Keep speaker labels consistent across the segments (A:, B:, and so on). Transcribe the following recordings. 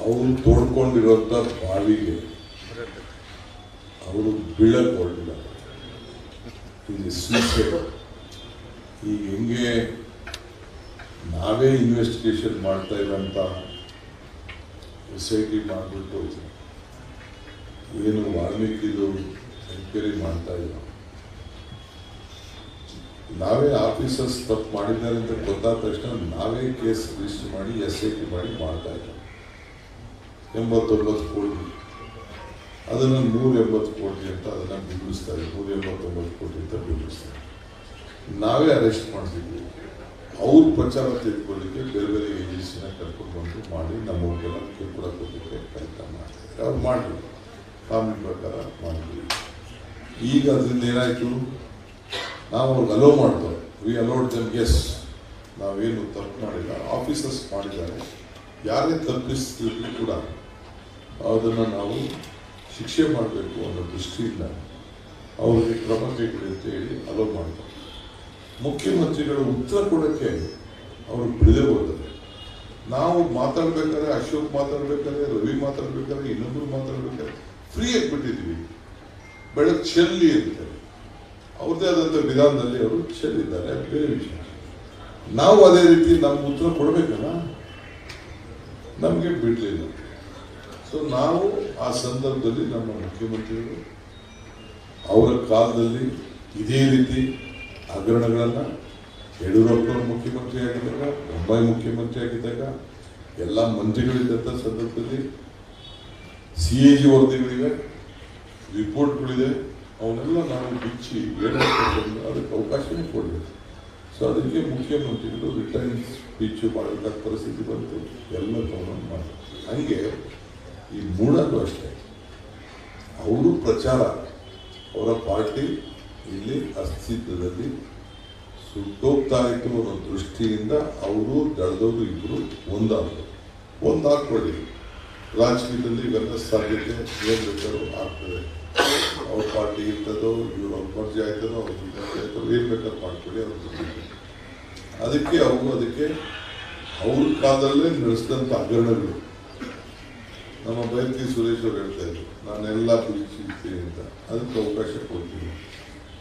A: ಅವರು ತೋಡ್ಕೊಂಡಿರುವಂತ ಬಾವಿಗೆ ಅವರು ಬೀಳಕ್ ಹೊರಟಿಲ್ಲ ಇದು suicide. ಈಗ ಹೆಂಗೆ ನಾವೇ ಇನ್ವೆಸ್ಟಿಗೇಷನ್ ಮಾಡ್ತಾ ಇರೋಂಥ ಎಸ್ ಐ ಟಿ ಮಾಡಿಬಿಟ್ಟು ಏನು ವಾಲ್ಮೀಕಿದು ಎನ್ಕ್ವೈರಿ ಮಾಡ್ತಾ ಇದ್ರು. ನಾವೇ ಆಫೀಸರ್ಸ್ ತಪ್ಪು ಮಾಡಿದ್ದಾರೆ ಅಂತ ಗೊತ್ತಾದ ತಕ್ಷಣ ನಾವೇ ಕೇಸ್ ರಿಜಿಸ್ಟರ್ ಮಾಡಿ, ಎಸ್ ಐ ಟಿ ಮಾಡಿ ಮಾಡ್ತಾ ಇದ್ದೀವಿ ಎಂಬತ್ತೊಂಬತ್ತು ಕೋಟಿ. ಅದನ್ನು ನೂರ ಎಂಬತ್ತು ಕೋಟಿ ಅಂತ ಅದನ್ನು ಬಿಂಬಿಸ್ತಾರೆ. ನೂರ ಎಂಬತ್ತೊಂಬತ್ತು ಕೋಟಿ ಅಂತ ಬಿಡಿಸ್ತಾರೆ ನಾವೇ ಅರೆಸ್ಟ್ ಮಾಡ್ತಿದ್ವಿ. ಅವ್ರ ಪ್ರಚಾರ ತೆಗೆದುಕೊಳ್ಳಿಕ್ಕೆ ಬೇರೆ ಬೇರೆ ಏಜೆನ್ಸಿನ ಕರ್ಕೊಂಡು ಬಂದು ಮಾಡಿ ನಮ್ಮವ್ರಿಗೆಲ್ಲ ಕಿರುಕುಳ ಕೊಡಲಿಕ್ಕೆ ಪ್ರಯತ್ನ ಮಾಡ್ತಾರೆ. ಅವ್ರು ಮಾಡಲಿ ಕಾನೂನು ಪ್ರಕಾರ ಈಗ ಅದರಿಂದ ಏನಾಯಿತು? ನಾವು ಅವ್ರಿಗೆ ಅಲೋ ಮಾಡ್ತೇವೆ ವಿ ಅಲೋಡ್ ದಮ್ ಎಸ್ ನಾವೇನು ತಪ್ಪು ಮಾಡಿಲ್ಲ. ಆಫೀಸರ್ಸ್ ಮಾಡಿದ್ದಾರೆ. ಯಾರೇ ತಪ್ಪಿಸ್ತಿದ್ರು ಕೂಡ ಅದನ್ನು ನಾವು ಶಿಕ್ಷೆ ಮಾಡಬೇಕು ಅನ್ನೋ ದೃಷ್ಟಿಯಿಂದ ಅವರಿಗೆ ಕ್ರಮ ಕೈಗೊಳ್ಳಿ ಅಂತ ಹೇಳಿ ಅಲೋ ಮಾಡ್ತಾರೆ ಮುಖ್ಯಮಂತ್ರಿಗಳು ಉತ್ತರ ಕೊಡೋಕ್ಕೆ ಅವರು ಬಿಡದೆ ಹೋದರೆ. ನಾವು ಮಾತಾಡಬೇಕಾದ್ರೆ ಅಶೋಕ್ ಮಾತಾಡಬೇಕಾದ್ರೆ, ರವಿ ಮಾತಾಡಬೇಕಾದ್ರೆ ಇನ್ನೊಬ್ಬರು ಮಾತಾಡಬೇಕಾದ್ರೆ ಫ್ರೀ ಆಗಿಬಿಟ್ಟಿದ್ವಿ ಬೆಳಕು ಚೆಲ್ಲಿ ಅಂತೇಳಿ ಅವ್ರದ್ದೇ ಆದಂಥ ವಿಧಾನದಲ್ಲಿ ಅವರು ಚೆಲ್ಲಿದ್ದಾರೆ, ಬೇರೆ ವಿಷಯ. ನಾವು ಅದೇ ರೀತಿ ನಮ್ಮ ಉತ್ತರ ಕೊಡಬೇಕಲ್ಲ? ನಮಗೆ ಬಿಡಲಿಲ್ಲ. ಸೊ ನಾವು ಆ ಸಂದರ್ಭದಲ್ಲಿ ನಮ್ಮ ಮುಖ್ಯಮಂತ್ರಿಗಳು ಅವರ ಕಾಲದಲ್ಲಿ ಇದೇ ರೀತಿ ಹಗರಣಗಳನ್ನು ಯಡಿಯೂರಪ್ಪನವರು ಮುಖ್ಯಮಂತ್ರಿ ಆಗಿದ್ದಾಗ ಮುಂಬೈ ಮುಖ್ಯಮಂತ್ರಿ ಆಗಿದ್ದಾಗ ಎಲ್ಲ ಮಂತ್ರಿಗಳಿದ್ದಂಥ ಸಂದರ್ಭದಲ್ಲಿ ಸಿ ಎ ಜಿ ವರದಿಗಳಿವೆ. ರಿಪೋರ್ಟ್ಗಳಿದೆ ಅವನ್ನೆಲ್ಲ ನಾವು ಬಿಚ್ಚಿ ಅದಕ್ಕೆ ಅವಕಾಶನೇ ಕೊಡಬೇಕು ಸೊ ಅದಕ್ಕೆ ಮುಖ್ಯಮಂತ್ರಿಗಳು ರಿಟರ್ನ್ ಸ್ಪೀಚ್ ಮಾಡಬೇಕಾದ ಪರಿಸ್ಥಿತಿ ಬಂತು. ಎಲ್ಲ ತಗೊಂಡು ಮಾಡಿ. ಹಂಗೆ ಈ ಮೂಡಲು ಅಷ್ಟೇ. ಅವರು ಪ್ರಚಾರ, ಅವರ ಪಾರ್ಟಿ ಇಲ್ಲಿ ಅಸ್ತಿತ್ವದಲ್ಲಿ ಸುಟ್ಟೋಗ್ತಾ ಇತ್ತು ಅನ್ನೋ ದೃಷ್ಟಿಯಿಂದ ಅವರು ದಳದವರು ಇಬ್ಬರು ಒಂದಾದರು. ಒಂದಾಗ್ಕೊಳ್ಳಿ ರಾಜಕೀಯದಲ್ಲಿ ಇವೆಲ್ಲ ಸಾಧ್ಯತೆ ಏನು ಬೇಕಾದ್ರೂ ಆಗ್ತದೆ. ಅವ್ರ ಪಾರ್ಟಿ ಇರ್ತದೋ, ಇವ್ರ ಅವ್ರ ಮರ್ಜಿ ಆಯ್ತದೋ, ಅವ್ರ ಆಯ್ತದೋ, ಏನ್ ಬೇಕಾದ್ರೂ ಮಾಡ್ಕೊಳ್ಳಿ, ಅವ್ರ. ಅದಕ್ಕೆ ಅವರು ಅದಕ್ಕೆ ಅವ್ರ ಕಾಲದಲ್ಲೇ ನಡೆಸಿದಂಥ ಹಗರಣಗಳು. ನಮ್ಮ ಬೈತಿ ಸುರೇಶ್ ಅವರು ಹೇಳ್ತಾ ಇದ್ರು, ನಾನೆಲ್ಲ ಪರೀಕ್ಷಿಸ್ತೀನಿ ಅಂತ. ಅದಕ್ಕೆ ಅವಕಾಶ ಕೊಡ್ತೀನಿ.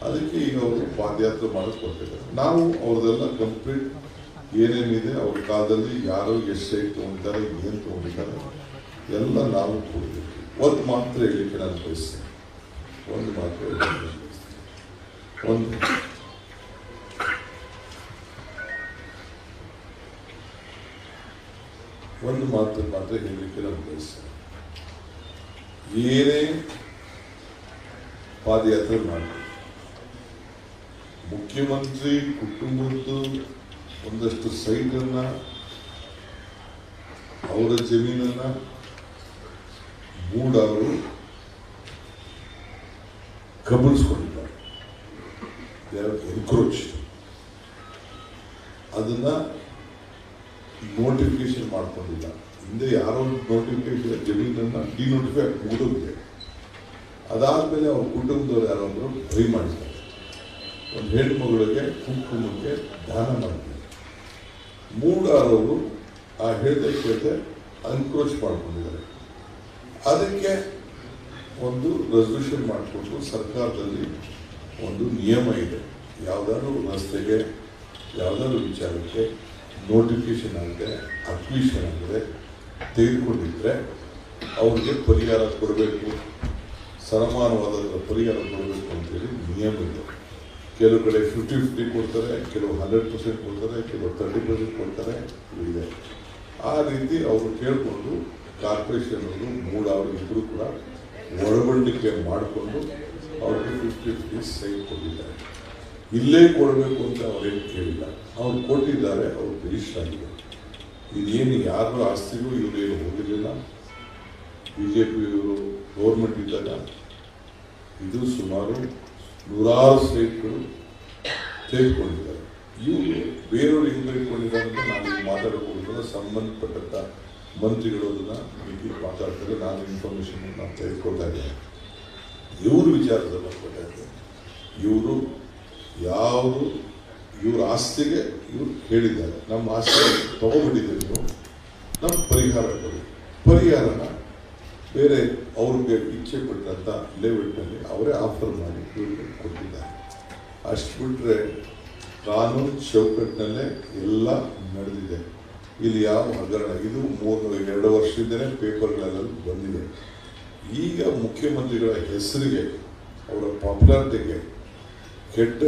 A: ಅದಕ್ಕೆ ಈಗ ಅವರು ಪಾದಯಾತ್ರೆ ಕೊಟ್ಟಿದ್ದಾರೆ ನಾವು ಅವ್ರದೆಲ್ಲ ಕಂಪ್ಲೀಟ್ ಏನೇನಿದೆ, ಅವ್ರ ಕಾಲದಲ್ಲಿ ಯಾರು ಎಷ್ಟು ಸೈಟ್ ತೊಗೊಂಡಿದ್ದಾರೆ, ಏನು ತೊಗೊಂಡಿದ್ದಾರೆ ಎಲ್ಲ ನಾವು ಕೊಡ್ತೀವಿ ಒಂದು ಮಾತ್ರ ಹೇಳಲಿಕ್ಕೆ ನಾನು ಬಯಸ್ತೇನೆ. ಒಂದು ಮಾತ್ರ ಹೇಳಲಿಕ್ಕೆ ಒಂದು. ಒಂದು ಮಾತು ಮಾತ್ರ ಹೇಳಲಿಕ್ಕೆ ನಾನು ಬಯಸ್ತೇನೆ. ಏನೇ ಪಾದಯಾತ್ರೆ ಮಾಡಿ ಮುಖ್ಯಮಂತ್ರಿ ಕುಟುಂಬದ್ದು ಒಂದಷ್ಟು ಸೈಟನ್ನ, ಅವರ ಜಮೀನನ್ನ ಮೂಡ ಅವರು ಕಬಳಿಸ್ಕೊಂಡಿದ್ದಾರೆ ಎನ್ಕ್ರೋಚ್ ಅದನ್ನ ನೋಟಿಫಿಕೇಶನ್ ಮಾಡ್ಕೊಂಡಿಲ್ಲ. ಹಿಂದೆ ಯಾರೋ ನೋಟಿಫಿಕೇಶನ್ ಜಮೀನನ್ನ ಡಿನೋಟಿಫೈ ಮುಗಿದೋಗಿದೆ ಅದಾದ್ಮೇಲೆ ಅವ್ರ ಕುಟುಂಬದವ್ರು ಯಾರಾದ್ರು ಬೈ ಮಾಡಿದ್ದಾರೆ. ಒಂದು ಹೆಣ್ಣು ಮಗಳಿಗೆ ಕುಂಕುಮಕ್ಕೆ ದಾನ ಮಾಡಿದ್ದಾರೆ. ಮೂಡಾರವರು ಆ ಹೇಳಿದ ಕೇಳಿದೆ ಅನ್ಕ್ರೋಚ್ ಮಾಡ್ಕೊಂಡಿದ್ದಾರೆ. ಅದಕ್ಕೆ ಒಂದು ರೆಸಲ್ಯೂಷನ್ ಮಾಡಿಕೊಟ್ಟು ಸರ್ಕಾರದಲ್ಲಿ ಒಂದು ನಿಯಮ ಇದೆ. ಯಾವುದಾದ್ರು ರಸ್ತೆಗೆ, ಯಾವುದಾದ್ರು ವಿಚಾರಕ್ಕೆ ನೋಟಿಫಿಕೇಶನ್ ಆಗಿದೆ ಅಪ್ಲಿಕೇಶನ್ ಆಗಿದೆ ತೆಗೆದುಕೊಂಡಿದ್ರೆ ಅವ್ರಿಗೆ ಪರಿಹಾರ ಕೊಡಬೇಕು. ಸಮಾನವಾದ ಪರಿಹಾರ ಕೊಡಬೇಕು ಅಂತೇಳಿ ನಿಯಮ ಇದೆ. ಕೆಲವು ಕಡೆ ಫಿಫ್ಟಿ ಫಿಫ್ಟಿ ಕೊಡ್ತಾರೆ, ಕೆಲವು ಹಂಡ್ರೆಡ್ ಪರ್ಸೆಂಟ್ ಕೊಡ್ತಾರೆ, ಕೆಲವು ತರ್ಟಿ ಪರ್ಸೆಂಟ್ ಕೊಡ್ತಾರೆ ಇದೆ. ಆ ರೀತಿ ಅವರು ಕೇಳಿಕೊಂಡು ಕಾರ್ಪೊರೇಷನ್ ಅವರು ಮೂಡ್ ಅವರು ಇಬ್ಬರು ಕೂಡ ಒಳಗೊಂಡಿಕೆ ಮಾಡಿಕೊಂಡು ಅವ್ರಿಗೆ ಫಿಫ್ಟಿ ಫಿಫ್ಟಿ ಸೈನ್ ಕೊಟ್ಟಿದ್ದಾರೆ. ಇಲ್ಲೇ ಕೊಡಬೇಕು ಅಂತ ಅವರೇನು ಕೇಳಿಲ್ಲ. ಅವ್ರು ಕೊಟ್ಟಿದ್ದಾರೆ, ಅವ್ರು ರಿಜಿಸ್ಟರ್ ಆಗಿದೆ. ಇದೇನು ಯಾರು ಆಸ್ತಿಗೂ ಇವರೇನು ಹೋಗಿರಲಿಲ್ಲ. ಬಿ ಜೆ ಪಿಯವರು ಗೌರ್ಮೆಂಟ್ ಇದ್ದಾಗ ಇದು ಸುಮಾರು ನೂರಾರು ಸೈಟ್ಗಳು ತೆಗೆದುಕೊಂಡಿದ್ದಾರೆ. ಇವರು ಬೇರೆಯವರು ಹೆಂಗೆ ಇಟ್ಕೊಂಡಿದ್ದಾರೆ ಅಂತ ನಾವು ಮಾತಾಡೋಕೆ ಸಂಬಂಧಪಟ್ಟಂತ ಮಂತ್ರಿಗಳು ಅದನ್ನ ಮಾತಾಡ್ತಾರೆ. ನಾನು ಇನ್ಫಾರ್ಮೇಶನ್ ನಾನು ತೆಗೆದುಕೊಳ್ತಾ ಇದ್ದೇನೆ. ಇವರು ವಿಚಾರದಲ್ಲಿ ಕೊಡ್ತಾ ಇದ್ದೇನೆ ಇವರು ಯಾವುದು, ಇವ್ರ ಆಸ್ತಿಗೆ ಇವರು ಹೇಳಿದ್ದಾರೆ. ನಮ್ಮ ಆಸ್ತಿ ತಗೊಂಡ್ಬಿಟ್ಟಿದ್ದೀವಿ ನಮ್ಮ ಪರಿಹಾರ ಕೊಡಿ. ಪರಿಹಾರನ ಬೇರೆ ಅವ್ರಿಗೆ ಇಚ್ಛೆ ಪಟ್ಟಂಥ ಲೇಔಟ್ನಲ್ಲಿ ಅವರೇ ಆಫರ್ ಮಾಡಿ ಇವ್ರಿಗೆ ಕೊಟ್ಟಿದ್ದಾರೆ. ಅಷ್ಟು ಬಿಟ್ಟರೆ ಕಾನೂನು ಚೌಕಟ್ಟಿನಲ್ಲೇ ಎಲ್ಲ ನಡೆದಿದೆ. ಇಲ್ಲಿ ಯಾವ ಹಗರಣ ಇದು ಮೂರು ಎರಡು ವರ್ಷದಿಂದಲೇ ಪೇಪರ್ಗಳೆಲ್ಲ ಬಂದಿದೆ. ಈಗ ಮುಖ್ಯಮಂತ್ರಿಗಳ ಹೆಸರಿಗೆ, ಅವರ ಪಾಪ್ಯುಲಾರಿಟಿಗೆ ಕೆಟ್ಟ